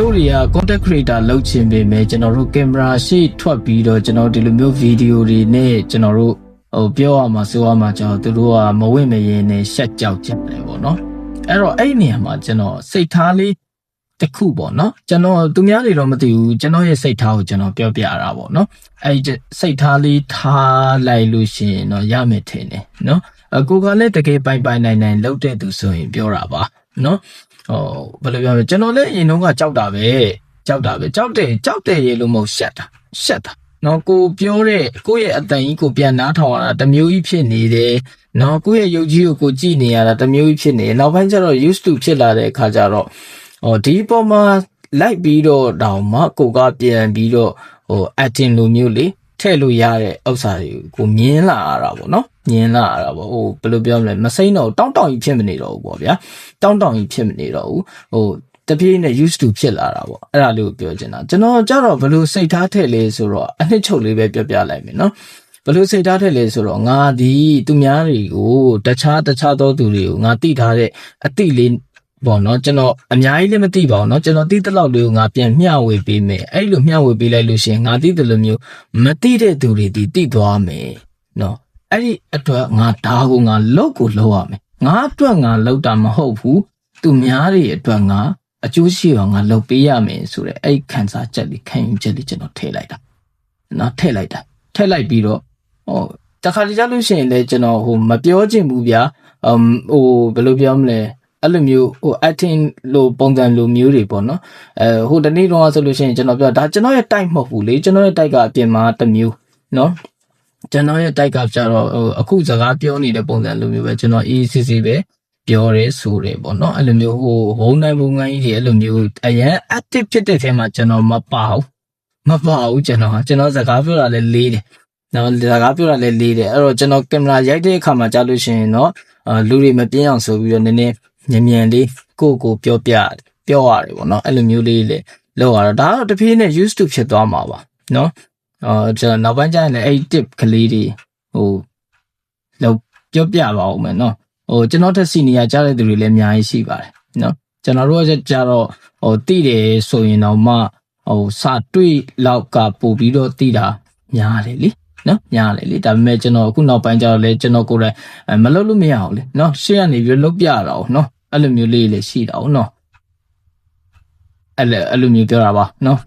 ချို့တွေက content creator လုပ်ချင်ပေမဲ့ကျွန်တော်တို့ကင်မရာရှေ့ထွက်ပြီးတော့ကျွန်တော်ဒီလိုမျိုးဗီဒီယိုတွေနဲ့ကျွန်တော်တို့ဟိုပြောရမှာဆိုရမှာကျွန်တော်တို့ကမဝင့်မရင်နဲ့ရှက်ကြောက်ကြတယ်ပေါ့နော်အဲ့တော့အဲ့ဒီနေရာမှာကျွန်တော်စိတ်ထားလေးတစ်ခုပေါ့နော်ကျွန်တော်သူများတွေတော့မသိဘူးကျွန်တော်ရဲ့စိတ်ထားကိုကျွန်တော်ပြောပြရတာပေါ့နော်အဲ့ဒီစိတ်ထားလေးထားလိုက်လို့ရှိရင်တော့ရမယ်ထင်တယ်နော်အကိုကလည်းတကယ်ပိုင်ပိုင်နိုင်နိုင်လုပ်တဲ့သူဆိုရင်ပြောတာပါနော် ဟိုဘယ်လိုပြောမလဲကျွန်တော်လည်းအရင်တုန်းကကြောက်တာပဲကြောက်တာပဲကြောက်တယ်ကြောက်တယ်ရေလို့မဟုတ်ရှက်တာရှက်တာနော်ကိုပြောတဲ့ကိုယ့်ရဲ့အတန်ကြီးကိုပြန်နားထောင်ရတာတစ်မျိုးကြီးဖြစ်နေတယ်နော်ကိုယ့်ရဲ့ယုတ်ကြီးကိုကိုကြည့်နေရတာတစ်မျိုးကြီးဖြစ်နေတယ်နောက်ပိုင်းကျတော့ used to ဖြစ်လာတဲ့အခါကျတော့ဟောဒီပေါ်မှာလိုက်ပြီးတော့တောင်မှကိုကပြန်ပြီးတော့ဟို acting လိုမျိုးလေ ထည့်လို့ရတဲ့ဥစ္စာတွေကိုမြင်လာရတာပေါ့နော်မြင်လာရတာပေါ့ဟိုဘယ်လိုပြောမလဲမစိမ့်တော့တောင်းတောင်းကြီးဖြစ်မနေတော့ဘူးပေါ့ဗျာတောင်းတောင်းကြီးဖြစ်မနေတော့ဘူးဟိုတပြေးနဲ့ used to ဖြစ်လာတာပေါ့အဲ့ဒါလေးကိုပြောချင်တာကျွန်တော်ကြတော့ဘယ်လိုစိတ်ထားထည့်လဲဆိုတော့အနှစ်ချုပ်လေးပဲပြောပြလိုက်မယ်နော်ဘယ်လိုစိတ်ထားထည့်လဲဆိုတော့ငါဒီသူများတွေကိုတခြားတခြားသောသူတွေကိုငါတိထားတဲ့အတိလေး ပေါ့နော်ကျွန်တော်အများကြီးလည်းမသိပါဘူးเนาะကျွန်တော်သိတဲ့လောက်လေးကိုငါပြန်မျှဝေပေးမယ်အဲ့လိုမျှဝေပေးလိုက်လို့ရှရင်ငါသိတယ်လို့မျိုးမသိတဲ့သူတွေဒီသိသွားမယ်เนาะအဲ့ဒီအတွက်ငါဒါကိုငါလောက်ကိုလောက်ရမယ်ငါအတွက်ငါလောက်တာမဟုတ်ဘူးသူများတွေအတွက်ငါအကျိုးရှိအောင်ငါလုပ်ပေးရမယ်ဆိုတဲ့အဲ့ခံစားချက်လေးခံယူချက်လေးကျွန်တော်ထည့်လိုက်တာเนาะထည့်လိုက်တာထည့်လိုက်ပြီးတော့ဟိုတခါတည်းကြလို့ရှိရင်လည်းကျွန်တော်ဟိုမပြောချင်ဘူးဗျာအမ်ဟိုဘယ်လိုပြောမလဲ အဲ့လိုမျိုးဟို acting လိုပုံစံလိုမျိုးတွေပေါ့နော်အဲဟိုတနေ့တော့ဆိုလို့ရှိရင်ကျွန်တော်ပြောဒါကျွန်တော်ရဲ့ type မဟုတ်ဘူးလေကျွန်တော်ရဲ့ type ကအပြင်မှာတစ်မျိုးနော်ကျွန်တော်ရဲ့ type ကကျတော့ဟိုအခုစကားပြောနေတဲ့ပုံစံလိုမျိုးပဲကျွန်တော် ECC ပဲပြောရဲဆိုတယ်ပေါ့နော်အဲ့လိုမျိုးဟိုဘုံနိုင်ဘုံငန်းကြီးတွေအဲ့လိုမျိုးအရင် active ဖြစ်တဲ့ထဲမှာကျွန်တော်မပါဘူးမပါဘူးကျွန်တော်ဟာကျွန်တော်စကားပြောတာလည်းလေးတယ်နော်စကားပြောတာလည်းလေးတယ်အဲ့တော့ကျွန်တော်ကင်မရာရိုက်တဲ့အခါမှာကြားလို့ရှိရင်တော့အာလူတွေမပြင်းအောင်ဆိုပြီးတော့နည်းနည်း မြန်မြန်လေးကိုယ့်ကိုပြောပြပြောရတယ်ပေါ့နော်အဲ့လိုမျိုးလေးလေလောက်ရတော့ဒါတော့တဖြည်းနဲ့ used to ဖြစ်သွားမှာပါနော်အော်ကျွန်တော်နောက်ပိုင်းကျရင်လည်းအဲ့ tip ကလေးတွေဟိုလောက်ပြောပြပါဦးမယ်နော်ဟိုကျွန်တော်တက်စီနီယာကြားတဲ့သူတွေလည်းအများကြီးရှိပါတယ်နော်ကျွန်တော်တို့ကကြတော့ဟိုတိတယ်ဆိုရင်တော့မှဟိုစာတွေ့လောက်ကပို့ပြီးတော့တိတာများတယ်လी နော်များတယ်လေဒါပေမဲ့ကျွန်တော်အခုနောက်ပိုင်းကျတော့လေကျွန်တော်ကိုယ်တိုင်အဲမလုပ်လို့မရအောင်လေနော်ရှေ့ကနေပြီးတော့လုပ်ပြရတာ哦နော်အဲ့လိုမျိုးလေးလည်းရှိတာ哦နော်အဲ့လိုအဲ့လိုမျိုးပြောတာပါနော်